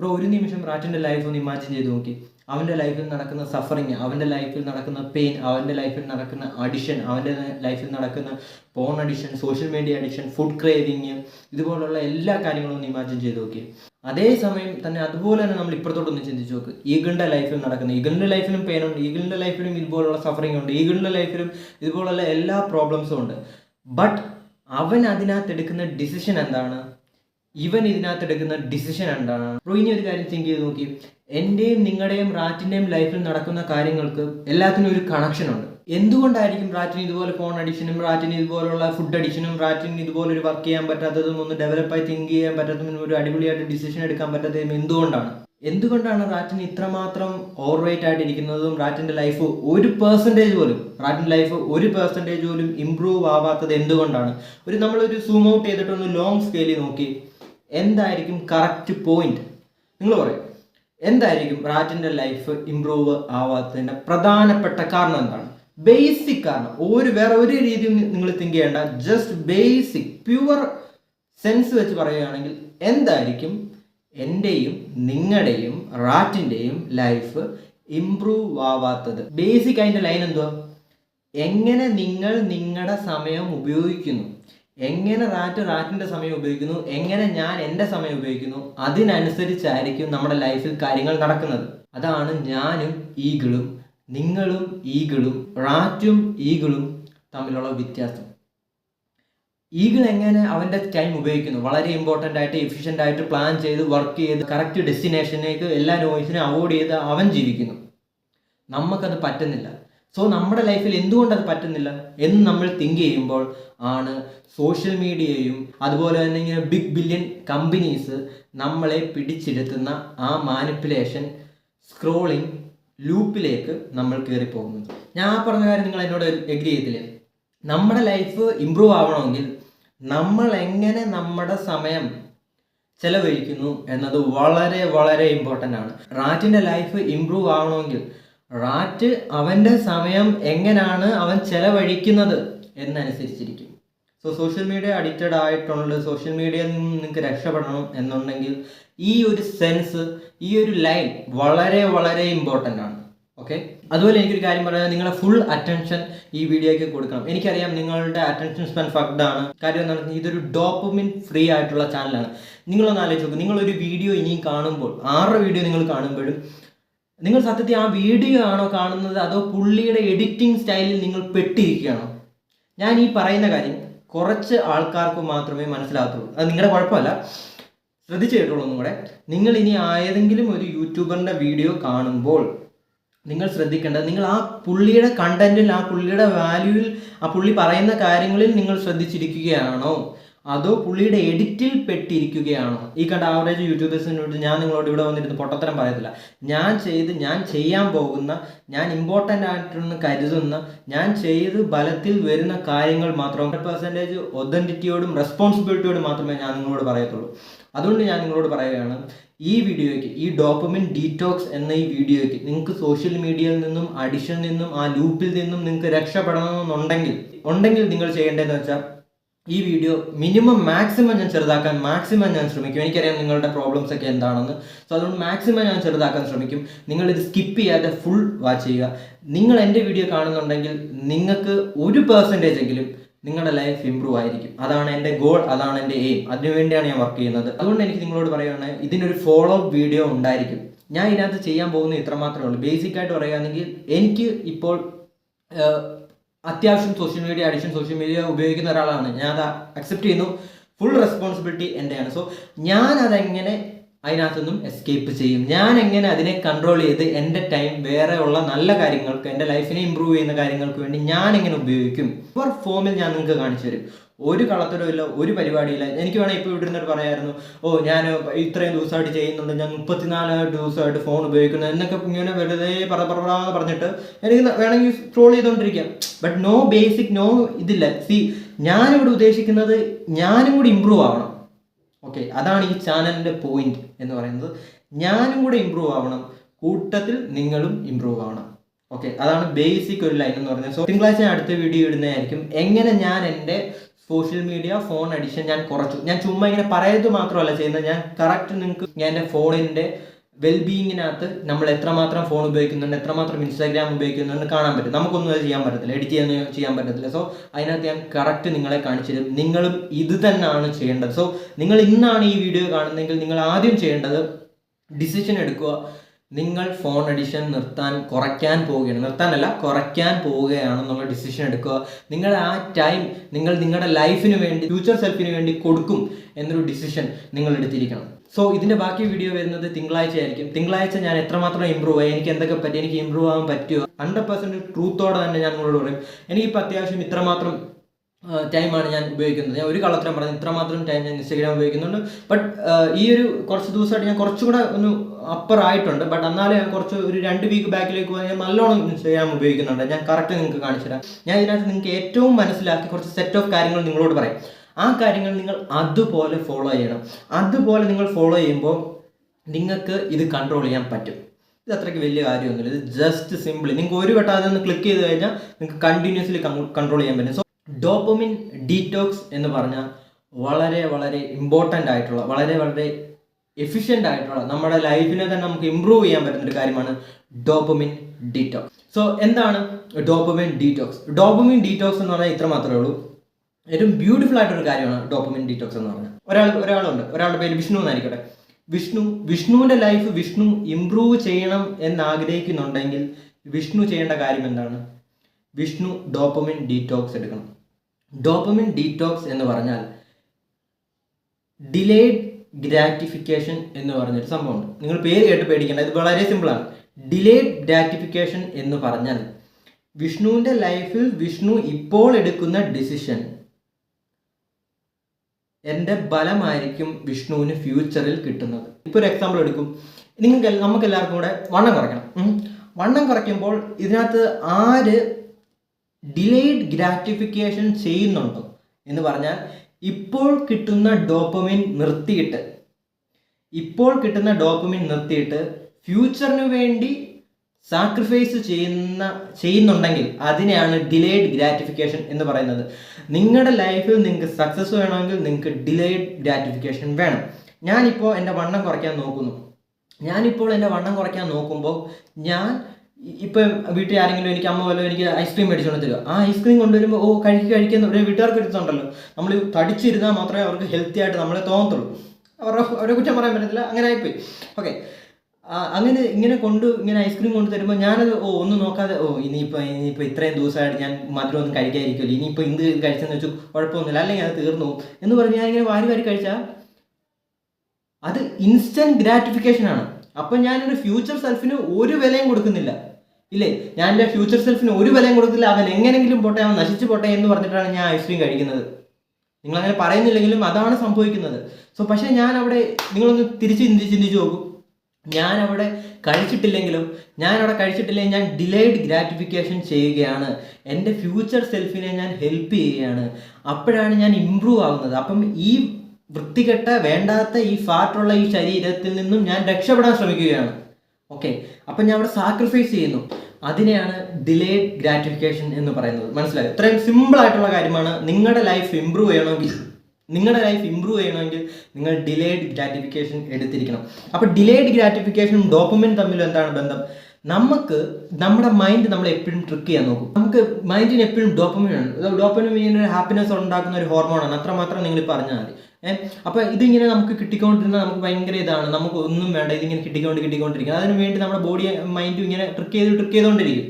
Bro ഒരു നിമിഷം റാറ്റിന്റെ life ഒന്ന് ഇമാജിൻ ചെയ്ത് നോക്കി. അവന്റെ ലൈഫിൽ നടക്കുന്ന സഫറിങ് അവന്റെ ലൈഫിൽ നടക്കുന്ന പെയിൻ അവന്റെ ലൈഫിൽ നടക്കുന്ന അഡിഷൻ അവന്റെ ലൈഫിൽ നടക്കുന്ന phone addiction social media addiction food craving ഇതുപോലുള്ള എല്ലാ കാര്യങ്ങളും ഒന്ന് ഇമാജിൻ ചെയ്ത് നോക്കി. അതേസമയം തന്നെ അതുപോലെ തന്നെ നമ്മൾ ഇപ്പുറത്തോട്ടൊന്ന് ചിന്തിച്ച് നോക്ക്. ഈഗിളിന്റെ ലൈഫിൽ നടക്കുന്ന ഈഗിളിന്റെ ലൈഫിലും പെയിൻ ഉണ്ട് ഈഗിളിന്റെ ലൈഫിലും ഇതുപോലുള്ള സഫറിങ് ഉണ്ട് ഈഗിളിന്റെ ലൈഫിലും ഇതുപോലുള്ള എല്ലാ പ്രോബ്ലംസും ഉണ്ട്. ബട്ട് അവൻ അതിനകത്ത് എടുക്കുന്ന ഡിസിഷൻ എന്താണ്? ഇവൻ ഇതിനകത്ത് എടുക്കുന്ന ഡിസിഷൻ എന്താണ്? ബ്രോ ഇനി ഒരു കാര്യം തിങ്ക് ചെയ്ത് നോക്കി. എന്റെയും നിങ്ങളുടെയും റാറ്റിന്റെയും ലൈഫിൽ നടക്കുന്ന കാര്യങ്ങൾക്ക് എല്ലാത്തിനും ഒരു കണക്ഷൻ ഉണ്ട്. എന്തുകൊണ്ടായിരിക്കും റാറ്റിന് ഇതുപോലെ ഫോൺ അഡിക്ഷനും റാറ്റിന് ഇതുപോലുള്ള ഫുഡ് അഡിക്ഷനും റാറ്റിന് ഇതുപോലെ ഒരു വർക്ക് ചെയ്യാൻ പറ്റാത്തതും ഒന്ന് ഡെവലപ്പായി തിങ്ക് ചെയ്യാൻ പറ്റാത്തതും ഒരു അടിപൊളിയായിട്ട് ഡിസിഷൻ എടുക്കാൻ പറ്റാത്തതും എന്തുകൊണ്ടാണ്? എന്തുകൊണ്ടാണ് റാറ്റിന് ഇത്രമാത്രം ഓവർ വെയിറ്റ് ആയിട്ട് ഇരിക്കുന്നതും റാറ്റിന്റെ ലൈഫ് ഒരു പെർസെന്റേജ് പോലും റാറ്റിന്റെ ലൈഫ് ഒരു പെർസെന്റേജ് പോലും ഇമ്പ്രൂവ് ആവാത്തത് എന്തുകൊണ്ടാണ്? ഒരു നമ്മളൊരു സൂം ഔട്ട് ചെയ്തിട്ടൊന്ന് ലോങ് സ്കെയിലിൽ നോക്കി. എന്തായിരിക്കും കറക്റ്റ് പോയിന്റ് നിങ്ങൾ പറയും. എന്തായിരിക്കും റാറ്റിന്റെ ലൈഫ് ഇമ്പ്രൂവ് ആവാത്തതിന്റെ പ്രധാനപ്പെട്ട കാരണം എന്താണ്? ബേസിക് കാരണം. ഒരു വേറെ ഒരു രീതിയും നിങ്ങൾ തിങ്ക് ചെയ്യേണ്ട. ജസ്റ്റ് ബേസിക് പ്യുവർ സെൻസ് വെച്ച് പറയുകയാണെങ്കിൽ എന്തായിരിക്കും? എന്റെയും നിങ്ങളുടെയും റാറ്റിന്റെയും ലൈഫ് ഇമ്പ്രൂവ് ആവാത്തത്. ബേസിക് അതിന്റെ ലൈൻ എന്തുവാ? എങ്ങനെ നിങ്ങൾ നിങ്ങളുടെ സമയം ഉപയോഗിക്കുന്നു? എങ്ങനെ റാറ്റ് റാറ്റിന്റെ സമയം ഉപയോഗിക്കുന്നു? എങ്ങനെ ഞാൻ എന്റെ സമയം ഉപയോഗിക്കുന്നു? അതിനനുസരിച്ചായിരിക്കും നമ്മുടെ ലൈഫിൽ കാര്യങ്ങൾ നടക്കുന്നത്. അതാണ് ഞാനും ഈഗിളും നിങ്ങളും ഈഗിളും റാറ്റും ഈഗിളും തമ്മിലുള്ള വ്യത്യാസം. ഈഗിൾ എങ്ങനെ അവന്റെ ടൈം ഉപയോഗിക്കുന്നു? വളരെ ഇമ്പോർട്ടന്റ് ആയിട്ട് എഫിഷ്യന്റ് ആയിട്ട് പ്ലാൻ ചെയ്ത് വർക്ക് ചെയ്ത് കറക്റ്റ് ഡെസ്റ്റിനേഷനിലേക്ക് എല്ലാ നോയിസിനും അവോയ്ഡ് ചെയ്ത് അവൻ ജീവിക്കുന്നു. നമുക്കത് പറ്റുന്നില്ല. സോ നമ്മുടെ ലൈഫിൽ എന്തുകൊണ്ട് അത് പറ്റുന്നില്ല? എന്ന് നമ്മൾ തിങ്ക് ചെയ്യുമ്പോൾ ആണ് സോഷ്യൽ മീഡിയയും അതുപോലെ തന്നെ ഇങ്ങനെ ബിഗ് ബില്യൺ കമ്പനീസ് നമ്മളെ പിടിച്ചിരുത്തുന്ന ആ മാനിപ്പുലേഷൻ സ്ക്രോളിംഗ് ലൂപ്പിലേക്ക് നമ്മൾ കയറി പോകുന്നത് ഞാൻ പറഞ്ഞ കാര്യം നിങ്ങൾ എന്നോട് എഗ്രി ചെയ്തില്ലേ? നമ്മുടെ ലൈഫ് ഇമ്പ്രൂവ് ആവണമെങ്കിൽ നമ്മൾ എങ്ങനെ നമ്മുടെ സമയം ചെലവഴിക്കുന്നു എന്നത് വളരെ വളരെ ഇമ്പോർട്ടന്റ് ആണ്. റാറ്റിന്റെ ലൈഫ് ഇമ്പ്രൂവ് ആവണമെങ്കിൽ റാറ്റ് അവന്റെ സമയം എങ്ങനെയാണ് അവൻ ചെലവഴിക്കുന്നത് എന്നനുസരിച്ചിരിക്കും. സോ സോഷ്യൽ മീഡിയ അഡിക്റ്റഡ് ആയിട്ടുള്ള സോഷ്യൽ മീഡിയയിൽ നിന്ന് നിങ്ങൾക്ക് രക്ഷപ്പെടണം എന്നുണ്ടെങ്കിൽ ഈ ഒരു സെൻസ് ഈ ഒരു ലൈൻ വളരെ വളരെ ഇമ്പോർട്ടന്റ് ആണ്. ഓക്കെ അതുപോലെ എനിക്കൊരു കാര്യം പറയാം. നിങ്ങളുടെ ഫുൾ അറ്റൻഷൻ ഈ വീഡിയോയ്ക്ക് കൊടുക്കണം. എനിക്കറിയാം നിങ്ങളുടെ അറ്റൻഷൻ സ്പാൻ ഫക്ഡ് ആണ്. കാര്യം എന്താണ്? ഇതൊരു ഡോപ്പമിൻ ഫ്രീ ആയിട്ടുള്ള ചാനലാണ് നിങ്ങളൊന്ന് ആലോചിച്ച് നോക്കും. നിങ്ങളൊരു വീഡിയോ ഇനിയും കാണുമ്പോൾ ആറ് വീഡിയോ നിങ്ങൾ കാണുമ്പോഴും നിങ്ങൾ സത്യത്തിൽ ആ വീഡിയോ ആണോ കാണുന്നത്? അതോ പുള്ളിയുടെ എഡിറ്റിംഗ് സ്റ്റൈലിൽ നിങ്ങൾ പെട്ടിരിക്കുകയാണോ? ഞാൻ ഈ പറയുന്ന കാര്യം കുറച്ച് ആൾക്കാർക്ക് മാത്രമേ മനസ്സിലാകത്തുള്ളൂ. അത് നിങ്ങളുടെ കുഴപ്പമല്ല. ശ്രദ്ധിച്ചു ഒന്നും കൂടെ. നിങ്ങൾ ഇനി ഏതെങ്കിലും ഒരു യൂട്യൂബറിന്റെ വീഡിയോ കാണുമ്പോൾ നിങ്ങൾ ശ്രദ്ധിക്കേണ്ടത് നിങ്ങൾ ആ പുള്ളിയുടെ കണ്ടന്റിൽ ആ പുള്ളിയുടെ വാല്യൂവിൽ ആ പുള്ളി പറയുന്ന കാര്യങ്ങളിൽ നിങ്ങൾ ശ്രദ്ധിച്ചിരിക്കുകയാണോ? അതോ പുള്ളിയുടെ എഡിറ്റിൽ പെട്ടിരിക്കുകയാണോ? ഈ കണ്ട ആവറേജ് യൂട്യൂബേഴ്സിനോട് ഞാൻ നിങ്ങളോട് ഇവിടെ വന്നിരുന്ന് പൊട്ടത്തരം പറയത്തില്ല. ഞാൻ ചെയ്ത് ഞാൻ ചെയ്യാൻ പോകുന്ന ഞാൻ ഇമ്പോർട്ടന്റ് ആയിട്ടൊന്ന് കരുതുന്ന ഞാൻ ചെയ്ത് ബലത്തിൽ വരുന്ന കാര്യങ്ങൾ മാത്രം ഹൺഡ്രഡ് പെർസെന്റേജ് ഒതന്റിറ്റിയോടും റെസ്പോൺസിബിലിറ്റിയോടും മാത്രമേ ഞാൻ നിങ്ങളോട് പറയത്തുള്ളൂ. അതുകൊണ്ട് ഞാൻ നിങ്ങളോട് പറയുകയാണ് ഈ വീഡിയോയ്ക്ക് ഈ ഡോപ്പമിൻ ഡീറ്റോക്സ് എന്ന ഈ വീഡിയോയ്ക്ക് നിങ്ങൾക്ക് സോഷ്യൽ മീഡിയയിൽ നിന്നും അഡിഷനിൽ നിന്നും ആ ലൂപ്പിൽ നിന്നും നിങ്ങൾക്ക് രക്ഷപ്പെടണമെന്നുണ്ടെങ്കിൽ ഉണ്ടെങ്കിൽ നിങ്ങൾ ചെയ്യേണ്ടതെന്ന് വെച്ചാൽ ഈ വീഡിയോ മിനിമം മാക്സിമം ഞാൻ ചെറുതാക്കാൻ മാക്സിമം ഞാൻ ശ്രമിക്കും. എനിക്കറിയാം നിങ്ങളുടെ പ്രോബ്ലംസ് ഒക്കെ എന്താണെന്ന്. സോ അതുകൊണ്ട് മാക്സിമം ഞാൻ ചെറുതാക്കാൻ ശ്രമിക്കും. നിങ്ങൾ ഇത് സ്കിപ്പ് ചെയ്യാതെ ഫുൾ വാച്ച് ചെയ്യുക. നിങ്ങൾ എന്റെ വീഡിയോ കാണുന്നുണ്ടെങ്കിൽ നിങ്ങൾക്ക് ഒരു പെർസെന്റേജ് എങ്കിലും നിങ്ങളുടെ ലൈഫ് ഇമ്പ്രൂവ് ആയിരിക്കും. അതാണ് എന്റെ ഗോൾ അതാണ് എന്റെ എയിം അതിനുവേണ്ടിയാണ് ഞാൻ വർക്ക് ചെയ്യുന്നത്. അതുകൊണ്ട് എനിക്ക് നിങ്ങളോട് പറയുകയാണ് ഇതിനൊരു ഫോളോ അപ്പ് വീഡിയോ ഉണ്ടായിരിക്കും. ഞാൻ ഇതിനകത്ത് ചെയ്യാൻ പോകുന്നത് ഇത്ര മാത്രമേ ഉള്ളൂ. ബേസിക് ആയിട്ട് പറയുകയാണെങ്കിൽ എനിക്ക് ഇപ്പോൾ അത്യാവശ്യം social media addiction social media ഉപയോഗിക്കുന്ന ഒരാളാണ്. ഞാൻ അത് അക്സെപ്റ്റ് ചെയ്യുന്നു. ഫുൾ റെസ്പോൺസിബിലിറ്റി എന്റെയാണ് സോ ഞാൻ അതെങ്ങനെ അതിനകത്തുനിന്നും എസ്കേപ്പ് ചെയ്യും? ഞാൻ എങ്ങനെ അതിനെ കൺട്രോൾ ചെയ്ത് എന്റെ ടൈം വേറെ ഉള്ള നല്ല കാര്യങ്ങൾക്ക് എന്റെ ലൈഫിനെ ഇമ്പ്രൂവ് ചെയ്യുന്ന കാര്യങ്ങൾക്ക് വേണ്ടി ഞാൻ എങ്ങനെ ഉപയോഗിക്കും ഇവർ ഫോമിൽ ഞാൻ നിങ്ങൾക്ക് കാണിച്ചു തരും ഒരു കളത്തിലുമില്ല ഒരു പരിപാടിയില്ല എനിക്ക് വേണേൽ ഇപ്പോൾ ഇവിടെ നിന്നിട്ട് പറയായിരുന്നു ഓ ഞാൻ ഇത്രയും ദിവസമായിട്ട് ചെയ്യുന്നുണ്ട് ഞാൻ മുപ്പത്തിനാല് ദിവസമായിട്ട് ഫോൺ ഉപയോഗിക്കുന്നു എന്നൊക്കെ ഇങ്ങനെ വെറുതെ പറ പറഞ്ഞിട്ട് എനിക്ക് വേണമെങ്കിൽ ട്രോൾ ചെയ്തുകൊണ്ടിരിക്കാം ബട്ട് നോ ബേസിക് നോ ഇതില്ല. സി ഞാനിവിടെ ഉദ്ദേശിക്കുന്നത് ഞാനും കൂടി ഇമ്പ്രൂവ് ആവണം. ഓക്കെ അതാണ് ഈ ചാനലിന്റെ പോയിന്റ് എന്ന് പറയുന്നത്. ഞാനും കൂടെ ഇമ്പ്രൂവ് ആവണം. കൂട്ടത്തിൽ നിങ്ങളും ഇമ്പ്രൂവ് ആവണം. ഓക്കെ അതാണ് ബേസിക് ഒരു ലൈൻ എന്ന് പറയുന്നത്. സോ തിങ്കളാഴ്ച അടുത്ത വീഡിയോ ഇടുന്നതായിരിക്കും. എങ്ങനെ ഞാൻ എന്റെ സോഷ്യൽ മീഡിയ ഫോൺ അഡിഷൻ ഞാൻ കുറച്ചു. ഞാൻ ചുമ്മാ ഇങ്ങനെ പറയുന്നത് മാത്രമല്ല ചെയ്യുന്നത്. ഞാൻ കറക്റ്റ് നിങ്ങൾക്ക് ഞാൻ എന്റെ ഫോണിന്റെ വെൽബീയിങ്ങിനകത്ത് നമ്മൾ എത്രമാത്രം ഫോൺ ഉപയോഗിക്കുന്നുണ്ട് എത്രമാത്രം ഇൻസ്റ്റാഗ്രാം ഉപയോഗിക്കുന്നുണ്ട് കാണാൻ പറ്റും. നമുക്കൊന്നും അത് ചെയ്യാൻ പറ്റത്തില്ല. എഡിറ്റ് ചെയ്യാൻ ചെയ്യാൻ പറ്റത്തില്ല. സോ അതിനകത്ത് ഞാൻ കറക്റ്റ് നിങ്ങളെ കാണിച്ചു തരും. നിങ്ങളും ഇത് തന്നെയാണ് ചെയ്യേണ്ടത്. സോ നിങ്ങൾ ഇന്നാണ് ഈ വീഡിയോ കാണുന്നതെങ്കിൽ നിങ്ങൾ ആദ്യം ചെയ്യേണ്ടത് ഡിസിഷൻ എടുക്കുക. നിങ്ങൾ ഫോൺ അഡിഷൻ നിർത്താൻ കുറയ്ക്കാൻ പോവുകയാണ്. നിർത്താനല്ല കുറയ്ക്കാൻ പോവുകയാണെന്നുള്ള ഡിസിഷൻ എടുക്കുക. നിങ്ങൾ ആ ടൈം നിങ്ങൾ നിങ്ങളുടെ ലൈഫിന് വേണ്ടി ഫ്യൂച്ചർ സെൽഫിന് വേണ്ടി കൊടുക്കും എന്നൊരു ഡിസിഷൻ നിങ്ങൾ എടുത്തിരിക്കണം. സോ ഇതിന്റെ ബാക്കി വീഡിയോ വരുന്നത് തിങ്കളാഴ്ച ആയിരിക്കും. തിങ്കളാഴ്ച ഞാൻ എത്രമാത്രം ഇമ്പ്രൂവ് ആയി എനിക്ക് എന്തൊക്കെ പറ്റി എനിക്ക് ഇമ്പ്രൂവ് ആവാൻ പറ്റുമോ ഹൺഡ്രഡ് പെർസെന്റ് ട്രൂത്തോടെ തന്നെ ഞാൻ നിങ്ങളോട് പറയും. എനിക്കിപ്പോൾ അത്യാവശ്യം ഇത്രമാത്രം ടൈമാണ് ഞാൻ ഉപയോഗിക്കുന്നത്. ഞാൻ ഒരു കള്ളത്തരം പറഞ്ഞു ഇത്രമാത്രം ടൈം ഞാൻ ഇൻസ്റ്റാഗ്രാം ഉപയോഗിക്കുന്നുണ്ട്. ബട്ട് ഈ ഒരു കുറച്ച് ദിവസമായിട്ട് ഞാൻ കുറച്ചും കൂടെ ഒന്ന് അപ്പർ ആയിട്ടുണ്ട്. ബട്ട് എന്നാലും ഞാൻ കുറച്ച് ഒരു രണ്ട് വീക്ക് ബാക്കിലേക്ക് പോയി ഞാൻ നല്ലോണം ഇൻസ്റ്റാഗ്രാം ഉപയോഗിക്കുന്നുണ്ട്. ഞാൻ കറക്റ്റ് നിങ്ങൾക്ക് കാണിച്ചു തരാം. ഞാൻ ഇതിനകത്ത് നിങ്ങൾക്ക് ഏറ്റവും മനസ്സിലാക്കി കുറച്ച് സെറ്റ് ഓഫ് കാര്യങ്ങൾ നിങ്ങളോട് പറയാം. ആ കാര്യങ്ങൾ നിങ്ങൾ അതുപോലെ ഫോളോ ചെയ്യണം. അതുപോലെ നിങ്ങൾ ഫോളോ ചെയ്യുമ്പോൾ നിങ്ങൾക്ക് ഇത് കൺട്രോൾ ചെയ്യാൻ പറ്റും. ഇത് അത്രയ്ക്ക് വലിയ കാര്യമൊന്നുമില്ല. ഇത് ജസ്റ്റ് സിമ്പിൾ നിങ്ങൾക്ക് ഒരു വട്ടം അതൊന്ന് ക്ലിക്ക് ചെയ്ത് കഴിഞ്ഞാൽ നിങ്ങൾക്ക് കണ്ടിന്യൂസ്ലി കൺട്രോൾ ചെയ്യാൻ പറ്റും. സോ ഡോപ്പമിൻ ഡീറ്റോക്സ് എന്ന് പറഞ്ഞാൽ വളരെ വളരെ ഇമ്പോർട്ടന്റ് ആയിട്ടുള്ള വളരെ വളരെ എഫിഷ്യന്റ് ആയിട്ടുള്ള നമ്മുടെ ലൈഫിനെ തന്നെ നമുക്ക് ഇമ്പ്രൂവ് ചെയ്യാൻ പറ്റുന്ന ഒരു കാര്യമാണ് ഡോപ്പമിൻ ഡീറ്റോക്സ് സോ എന്താണ് ഡോപ്പമിൻ ഡീറ്റോക്സ് ഡോപ്പമിൻ ഡീറ്റോക്സ് എന്ന് പറഞ്ഞാൽ ഇത്ര മാത്രമേ ഉള്ളൂ. ഏറ്റവും ബ്യൂട്ടിഫുൾ ആയിട്ടൊരു കാര്യമാണ് ഡോപ്പമിൻ ഡീറ്റോക്സ് എന്ന് പറഞ്ഞാൽ. ഒരാൾ ഒരാളുണ്ട്. ഒരാളുടെ പേര് വിഷ്ണു എന്നായിരിക്കട്ടെ. വിഷ്ണു വിഷ്ണുവിന്റെ ലൈഫ് വിഷ്ണു ഇമ്പ്രൂവ് ചെയ്യണം എന്ന് ആഗ്രഹിക്കുന്നുണ്ടെങ്കിൽ വിഷ്ണു ചെയ്യേണ്ട കാര്യം എന്താണ്? വിഷ്ണു ഡോപ്പമിൻ ഡീറ്റോക്സ് എടുക്കണം. ഡോപ്പമിൻ ഡീറ്റോക്സ് എന്ന് പറഞ്ഞാൽ ഡിലേഡ് ഗ്രാറ്റിഫിക്കേഷൻ എന്ന് പറഞ്ഞൊരു സംഭവമുണ്ട്. നിങ്ങൾ പേര് കേട്ട് പേടിക്കേണ്ട ഇത് വളരെ സിമ്പിളാണ് ഡിലേഡ് ഗ്രാറ്റിഫിക്കേഷൻ എന്ന് പറഞ്ഞാൽ വിഷ്ണുവിന്റെ ലൈഫിൽ വിഷ്ണു ഇപ്പോൾ എടുക്കുന്ന ഡിസിഷൻ എന്റെ ബലമായിരിക്കും വിഷ്ണുവിന് ഫ്യൂച്ചറിൽ കിട്ടുന്നത്. ഇപ്പോൾ ഒരു എക്സാമ്പിൾ എടുക്കും. നിങ്ങൾക്ക് നമുക്ക് എല്ലാവർക്കും കൂടെ വണ്ണം കുറയ്ക്കണം. വണ്ണം കുറയ്ക്കുമ്പോൾ ഇതിനകത്ത് ആര് ഡിലേഡ് ഗ്രാറ്റിഫിക്കേഷൻ ചെയ്യുന്നുണ്ടോ എന്ന് പറഞ്ഞാൽ ഇപ്പോൾ കിട്ടുന്ന ഡോപ്പമിൻ നിർത്തിയിട്ട് ഇപ്പോൾ കിട്ടുന്ന ഡോപ്പമിൻ നിർത്തിയിട്ട് ഫ്യൂച്ചറിന് വേണ്ടി സാക്രിഫൈസ് ചെയ്യുന്ന ചെയ്യുന്നുണ്ടെങ്കിൽ അതിനെയാണ് ഡിലേഡ് ഗ്രാറ്റിഫിക്കേഷൻ എന്ന് പറയുന്നത്. നിങ്ങളുടെ ലൈഫിൽ നിങ്ങൾക്ക് സക്സസ് വേണമെങ്കിൽ നിങ്ങൾക്ക് ഡിലേഡ് ഗ്രാറ്റിഫിക്കേഷൻ വേണം. ഞാനിപ്പോൾ എന്റെ വണ്ണം കുറയ്ക്കാൻ നോക്കുന്നു. ഞാനിപ്പോൾ എന്റെ വണ്ണം കുറയ്ക്കാൻ നോക്കുമ്പോൾ ഞാൻ ഇപ്പം വീട്ടിൽ ആരെങ്കിലും എനിക്ക് അമ്മ വല്ലതും എനിക്ക് ഐസ്ക്രീം മേടിച്ചുകൊണ്ട് തരുമോ ആ ഐസ്ക്രീം കൊണ്ടുവരുമ്പോൾ ഓ കഴിക്കുക കഴിക്കുന്ന ഒരു വീട്ടുകാർക്ക് എടുത്തുണ്ടല്ലോ നമ്മൾ തടിച്ചിരുന്നാൽ മാത്രമേ അവർക്ക് ഹെൽത്തി ആയിട്ട് നമ്മളെ തോന്നത്തുള്ളൂ. അവരുടെ അവരെ കുറ്റം പറയാൻ പറ്റത്തില്ല. അങ്ങനെ ആയിപ്പോയി. ഓക്കെ അങ്ങനെ ഇങ്ങനെ കൊണ്ട് ഇങ്ങനെ ഐസ്ക്രീം കൊണ്ട് തരുമ്പോൾ ഞാനത് ഓ ഒന്നും നോക്കാതെ ഓ ഇനിയിപ്പോൾ ഇനിയിപ്പോൾ ഇത്രയും ദിവസമായിട്ട് ഞാൻ മധുരം ഒന്നും കഴിക്കാതിരിക്കുമല്ലോ ഇനിയിപ്പോൾ ഇന്ന് കഴിച്ചെന്ന് വെച്ചു കുഴപ്പമൊന്നുമില്ല. അല്ലെങ്കിൽ അത് തീർന്നു എന്ന് പറഞ്ഞ് ഞാൻ ഇങ്ങനെ വാരി വാരി കഴിച്ചാൽ അത് ഇൻസ്റ്റന്റ് ഗ്രാറ്റിഫിക്കേഷൻ ആണ്. അപ്പം ഞാനൊരു ഫ്യൂച്ചർ സെൽഫിന് ഒരു വിലയും കൊടുക്കുന്നില്ല. ഇല്ലേ? ഞാൻ എന്റെ ഫ്യൂച്ചർ സെൽഫിന് ഒരു വിലയും കൊടുക്കില്ല അവൻ എങ്ങനെങ്കിലും പോട്ടെ അവൻ നശിച്ചു പോട്ടെ എന്ന് പറഞ്ഞിട്ടാണ് ഞാൻ ഐസ്ക്രീം കഴിക്കുന്നത്. നിങ്ങൾ അങ്ങനെ പറയുന്നില്ലെങ്കിലും അതാണ് സംഭവിക്കുന്നത്. സോ പക്ഷേ ഞാൻ അവിടെ നിങ്ങളൊന്ന് തിരിച്ച് ചിന്തിച്ച് ചിന്തിച്ച് നോക്കൂ. ഞാൻ അവിടെ കഴിച്ചിട്ടില്ലെങ്കിലും ഞാൻ അവിടെ കഴിച്ചിട്ടില്ലെങ്കിൽ ഞാൻ ഡിലേഡ് ഗ്രാറ്റിഫിക്കേഷൻ ചെയ്യുകയാണ്. എന്റെ ഫ്യൂച്ചർ സെൽഫിനെ ഞാൻ ഹെൽപ്പ് ചെയ്യുകയാണ്. അപ്പോഴാണ് ഞാൻ ഇമ്പ്രൂവ് ആകുന്നത് അപ്പം ഈ വൃത്തികെട്ട വേണ്ടാത്ത ഈ ഫാറ്റുള്ള ഈ ശരീരത്തിൽ നിന്നും ഞാൻ രക്ഷപ്പെടാൻ ശ്രമിക്കുകയാണ്. ഓക്കെ അപ്പം ഞാൻ അവിടെ സാക്രിഫൈസ് ചെയ്യുന്നു. അതിനെയാണ് ഡിലേഡ് ഗ്രാറ്റിഫിക്കേഷൻ എന്ന് പറയുന്നത്. മനസ്സിലായോ? ഇത്രയും സിമ്പിൾ ആയിട്ടുള്ള കാര്യമാണ്. നിങ്ങളുടെ ലൈഫ് ഇമ്പ്രൂവ് ചെയ്യണമെങ്കിൽ നിങ്ങളുടെ ലൈഫ് ഇമ്പ്രൂവ് ചെയ്യണമെങ്കിൽ നിങ്ങൾ ഡിലേഡ് ഗ്രാറ്റിഫിക്കേഷൻ എടുത്തിരിക്കണം. അപ്പോൾ ഡിലേഡ് ഗ്രാറ്റിഫിക്കേഷനും ഡോപ്പമിൻ തമ്മിൽ എന്താണ് ബന്ധം? നമുക്ക് നമ്മുടെ മൈൻഡ് നമ്മൾ എപ്പോഴും ട്രിക്ക് ചെയ്യാൻ നോക്കും. നമുക്ക് മൈൻഡിന് എപ്പോഴും ഡോപ്പമിൻ ആണ്. ഡോപ്പമിൻ ഒരു ഹാപ്പിനെസ് ഉണ്ടാക്കുന്ന ഒരു ഹോർമോണാണ് അത്രമാത്രം നിങ്ങൾ പറഞ്ഞാൽ മതി. അപ്പോൾ ഇതിങ്ങനെ നമുക്ക് കിട്ടിക്കൊണ്ടിരുന്ന നമുക്ക് ഭയങ്കര ഇതാണ്. നമുക്ക് ഒന്നും വേണ്ട. ഇതിങ്ങനെ കിട്ടിക്കൊണ്ട് കിട്ടിക്കൊണ്ടിരിക്കും അതിന് വേണ്ടി നമ്മുടെ ബോഡി മൈൻഡും ഇങ്ങനെ ട്രിക്ക് ചെയ്ത് ട്രിക്ക് ചെയ്തുകൊണ്ടിരിക്കും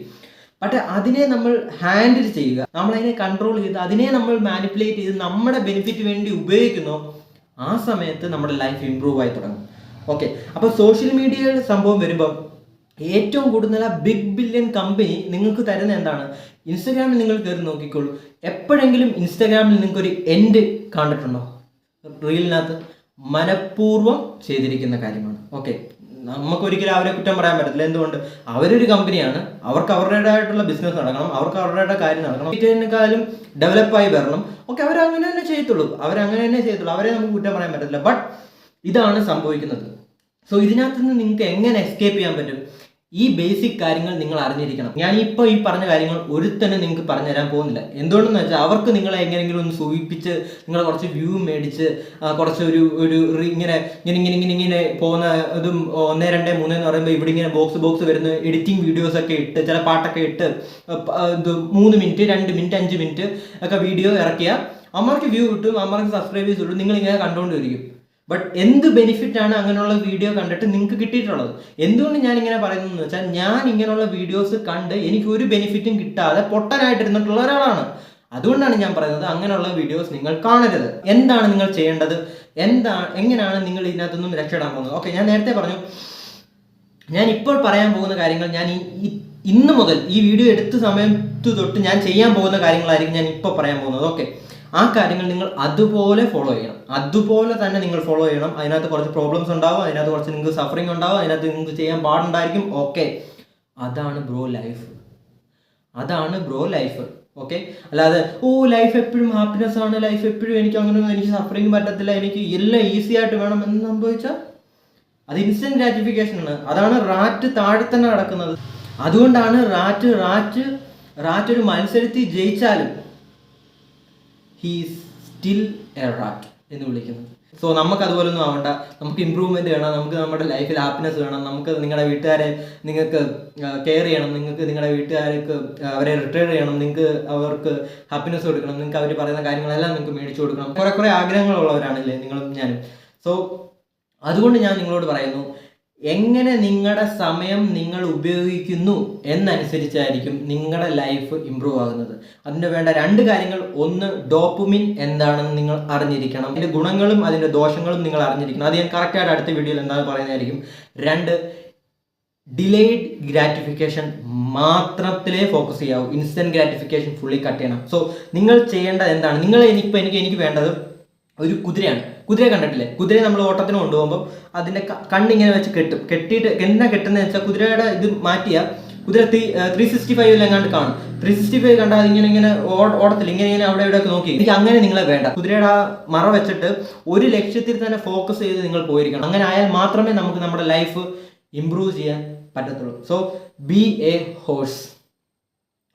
പക്ഷെ അതിനെ നമ്മൾ ഹാൻഡിൽ ചെയ്യുക നമ്മളതിനെ കൺട്രോൾ ചെയ്ത് അതിനെ നമ്മൾ മാനിപ്പുലേറ്റ് ചെയ്ത് നമ്മുടെ ബെനിഫിറ്റ് വേണ്ടി ഉപയോഗിക്കുന്നു ആ സമയത്ത് നമ്മുടെ ലൈഫ് ഇമ്പ്രൂവ് ആയി തുടങ്ങും. ഓക്കെ അപ്പോൾ സോഷ്യൽ മീഡിയയുടെ സംഭവം വരുമ്പോൾ ഏറ്റവും കൂടുതൽ ആ ബിഗ് ബില്യൺ കമ്പനി നിങ്ങൾക്ക് തരുന്ന എന്താണ്? ഇൻസ്റ്റാഗ്രാമിൽ നിങ്ങൾ കയറി നോക്കിക്കോളൂ. എപ്പോഴെങ്കിലും ഇൻസ്റ്റാഗ്രാമിൽ നിങ്ങൾക്കൊരു എൻഡ് കണ്ടിട്ടുണ്ടോ? റീലിനകത്ത് മനഃപൂർവം ചെയ്തിരിക്കുന്ന കാര്യമാണ്. ഓക്കെ നമുക്കൊരിക്കലും അവരെ കുറ്റം പറയാൻ പറ്റത്തില്ല. എന്തുകൊണ്ട്? അവരൊരു കമ്പനിയാണ് അവർക്ക് അവരുടേതായിട്ടുള്ള ബിസിനസ് നടക്കണം. അവർക്ക് അവരുടെ കാര്യം നടക്കണം. ഇതിനേക്കാളും ഡെവലപ്പായി വരണം. ഓക്കെ അവർ അങ്ങനെ തന്നെ ചെയ്യത്തുള്ളൂ. അവരങ്ങനെ തന്നെ ചെയ്യത്തുള്ളൂ. അവരെ നമുക്ക് കുറ്റം പറയാൻ പറ്റത്തില്ല. ബട്ട് ഇതാണ് സംഭവിക്കുന്നത്. സോ ഇതിനകത്ത് നിന്ന് നിങ്ങൾക്ക് എങ്ങനെ എസ്കേപ്പ് ചെയ്യാൻ പറ്റും? ഈ ബേസിക് കാര്യങ്ങൾ നിങ്ങൾ അറിഞ്ഞിരിക്കണം. ഞാൻ ഇപ്പോൾ ഈ പറഞ്ഞ കാര്യങ്ങൾ ഒരുത്തന്നെ നിങ്ങൾക്ക് പറഞ്ഞു തരാൻ പോകുന്നില്ല. എന്തുകൊണ്ടെന്ന് വെച്ചാൽ അവർക്ക് നിങ്ങളെ എങ്ങനെയെങ്കിലും ഒന്ന് സൂചിപ്പിച്ച് നിങ്ങൾ കുറച്ച് വ്യൂ മേടിച്ച് കുറച്ച് ഒരു ഒരു ഇങ്ങനെ ഇങ്ങനെ ഇങ്ങനെ ഇങ്ങനെ ഇങ്ങനെ പോകുന്ന ഇതും ഒന്ന് രണ്ട് മൂന്ന് എന്ന് പറയുമ്പോൾ ഇവിടെ ഇങ്ങനെ ബോക്സ് ബോക്സ് വരുന്ന എഡിറ്റിംഗ് വീഡിയോസ് ഒക്കെ ഇട്ട് ചില പാട്ടൊക്കെ ഇട്ട് ഇത് മൂന്ന് മിനിറ്റ് രണ്ട് മിനിറ്റ് അഞ്ച് മിനിറ്റ് ഒക്കെ വീഡിയോ ഇറക്കിയാൽ അമ്മർക്ക് വ്യൂ കിട്ടും അമ്മർക്ക് സബ്സ്ക്രൈബേഴ്സ് കിട്ടും നിങ്ങൾ ഇങ്ങനെ കണ്ടുകൊണ്ടിരിക്കും ബട്ട് എന്ത് ബെനിഫിറ്റ് ആണ് അങ്ങനെയുള്ള വീഡിയോ കണ്ടിട്ട് നിങ്ങൾക്ക് കിട്ടിയിട്ടുള്ളത്? എന്തുകൊണ്ട് ഞാൻ ഇങ്ങനെ പറയുന്നത് എന്ന് വെച്ചാൽ ഞാൻ ഇങ്ങനെയുള്ള വീഡിയോസ് കണ്ട് എനിക്ക് ഒരു ബെനിഫിറ്റും കിട്ടാതെ പൊട്ടനായിട്ടിരുന്നിട്ടുള്ള ഒരാളാണ്. അതുകൊണ്ടാണ് ഞാൻ പറയുന്നത് അങ്ങനെയുള്ള വീഡിയോസ് നിങ്ങൾ കാണരുത്. എന്താണ് നിങ്ങൾ ചെയ്യേണ്ടത്? എന്താണ് എങ്ങനെയാണ് നിങ്ങൾ ഇതിനകത്തൊന്നും രക്ഷപ്പെടാൻ പോകുന്നത്? ഓക്കെ ഞാൻ നേരത്തെ പറഞ്ഞു. ഞാൻ ഇപ്പോൾ പറയാൻ പോകുന്ന കാര്യങ്ങൾ ഞാൻ ഇന്ന് മുതൽ ഈ വീഡിയോ എടുത്ത സമയത്ത് തൊട്ട് ഞാൻ ചെയ്യാൻ പോകുന്ന കാര്യങ്ങളായിരിക്കും ഞാൻ ഇപ്പോൾ പറയാൻ പോകുന്നത്. ഓക്കെ ആ കാര്യങ്ങൾ നിങ്ങൾ അതുപോലെ ഫോളോ ചെയ്യണം. അതുപോലെ തന്നെ നിങ്ങൾ ഫോളോ ചെയ്യണം. അതിനകത്ത് കുറച്ച് പ്രോബ്ലംസ് ഉണ്ടാവും. അതിനകത്ത് കുറച്ച് നിങ്ങൾക്ക് സഫറിങ് ഉണ്ടാവും. അതിനകത്ത് നിങ്ങൾക്ക് ചെയ്യാൻ പാടുണ്ടായിരിക്കും. ഓക്കെ അതാണ് ബ്രോ ലൈഫ് അതാണ് ബ്രോ ലൈഫ് ഓക്കെ അല്ലാതെ ഓ ലൈഫ് എപ്പോഴും ഹാപ്പിനെസ് ആണ്. ലൈഫ് എപ്പോഴും എനിക്ക് അങ്ങനെ എനിക്ക് സഫറിങ് പറ്റത്തില്ല. എനിക്ക് എല്ലാം ഈസി ആയിട്ട് വേണം. എന്ന് സംഭവിച്ചാൽ അത് ഇൻസ്റ്റന്റ് ഗ്രാറ്റിഫിക്കേഷൻ ആണ്. അതാണ് റാറ്റ് താഴെ തന്നെ നടക്കുന്നത്. അതുകൊണ്ടാണ് റാറ്റ് റാറ്റ് റാറ്റ് ഒരു മത്സരത്തിൽ ജയിച്ചാലും ഹീസ് സ്റ്റിൽ എ റാറ്റ് എന്ന് വിളിക്കുന്നത് സോ നമുക്ക് അതുപോലൊന്നും ആവണ്ട. നമുക്ക് ഇമ്പ്രൂവ്മെന്റ് വേണം. നമുക്ക് നമ്മുടെ ലൈഫിൽ ഹാപ്പിനെസ് വേണം. നമുക്ക് നിങ്ങളുടെ വീട്ടുകാരെ നിങ്ങൾക്ക് കെയർ ചെയ്യണം. നിങ്ങൾക്ക് നിങ്ങളുടെ വീട്ടുകാർക്ക് അവരെ റിട്ടയർ ചെയ്യണം. നിങ്ങൾക്ക് അവർക്ക് ഹാപ്പിനെസ് കൊടുക്കണം. നിങ്ങൾക്ക് അവർ പറയുന്ന കാര്യങ്ങളെല്ലാം നിങ്ങൾക്ക് മേടിച്ചു കൊടുക്കണം. കുറെ കുറെ ആഗ്രഹങ്ങളുള്ളവരാണല്ലേ നിങ്ങളും ഞാനും. സോ അതുകൊണ്ട് ഞാൻ നിങ്ങളോട് പറയുന്നു എങ്ങനെ നിങ്ങളുടെ സമയം നിങ്ങൾ ഉപയോഗിക്കുന്നു എന്നനുസരിച്ചായിരിക്കും നിങ്ങളുടെ ലൈഫ് ഇമ്പ്രൂവ് ആകുന്നത്. അതിന് വേണ്ട രണ്ട് കാര്യങ്ങൾ. ഒന്ന് ഡോപ്പുമിൻ എന്താണെന്ന് നിങ്ങൾ അറിഞ്ഞിരിക്കണം. അതിന്റെ ഗുണങ്ങളും അതിന്റെ ദോഷങ്ങളും നിങ്ങൾ അറിഞ്ഞിരിക്കണം. അത് ഞാൻ കറക്റ്റായിട്ട് അടുത്ത വീഡിയോയിൽ എന്താണെന്ന് പറയുന്നതായിരിക്കും. രണ്ട് ഡിലേഡ് ഗ്രാറ്റിഫിക്കേഷൻ മാത്രത്തിലേ ഫോക്കസ് ചെയ്യാവൂ. ഇൻസ്റ്റന്റ് ഗ്രാറ്റിഫിക്കേഷൻ ഫുള്ളി കട്ട് ചെയ്യണം. സോ നിങ്ങൾ ചെയ്യേണ്ടത് എന്താണ്? നിങ്ങൾ എനിക്ക് എനിക്ക് വേണ്ടത് ഒരു കുതിരയാണ്. കുതിര കണ്ടിട്ടില്ലേ? കുതിരയെ നമ്മൾ ഓട്ടത്തിന് കൊണ്ടുപോകുമ്പോൾ അതിന്റെ കണ്ണിങ്ങനെ വെച്ച് കെട്ടും. കെട്ടിയിട്ട് എന്നാ കെട്ടുന്നത് വെച്ചാൽ കുതിരയുടെ ഇത് മാറ്റിയ കുതിര ത്രീ ത്രീ സിക്സ്റ്റി ഫൈവ് എല്ലാം കാണും. ത്രീ സിക്സ്റ്റി ഫൈവ് കണ്ടാൽ ഇങ്ങനെ ഇങ്ങനെ ഓടത്തിൽ ഇങ്ങനെ ഇങ്ങനെ അവിടെ ഇവിടെ ഒക്കെ നോക്കി. എനിക്ക് അങ്ങനെ നിങ്ങളെ വേണ്ട. കുതിരയുടെ ആ മറ വെച്ചിട്ട് ഒരു ലക്ഷ്യത്തിൽ തന്നെ ഫോക്കസ് ചെയ്ത് നിങ്ങൾ പോയിരിക്കണം. അങ്ങനെ ആയാൽ മാത്രമേ നമുക്ക് നമ്മുടെ ലൈഫ് ഇമ്പ്രൂവ് ചെയ്യാൻ പറ്റത്തുള്ളൂ. So be a horse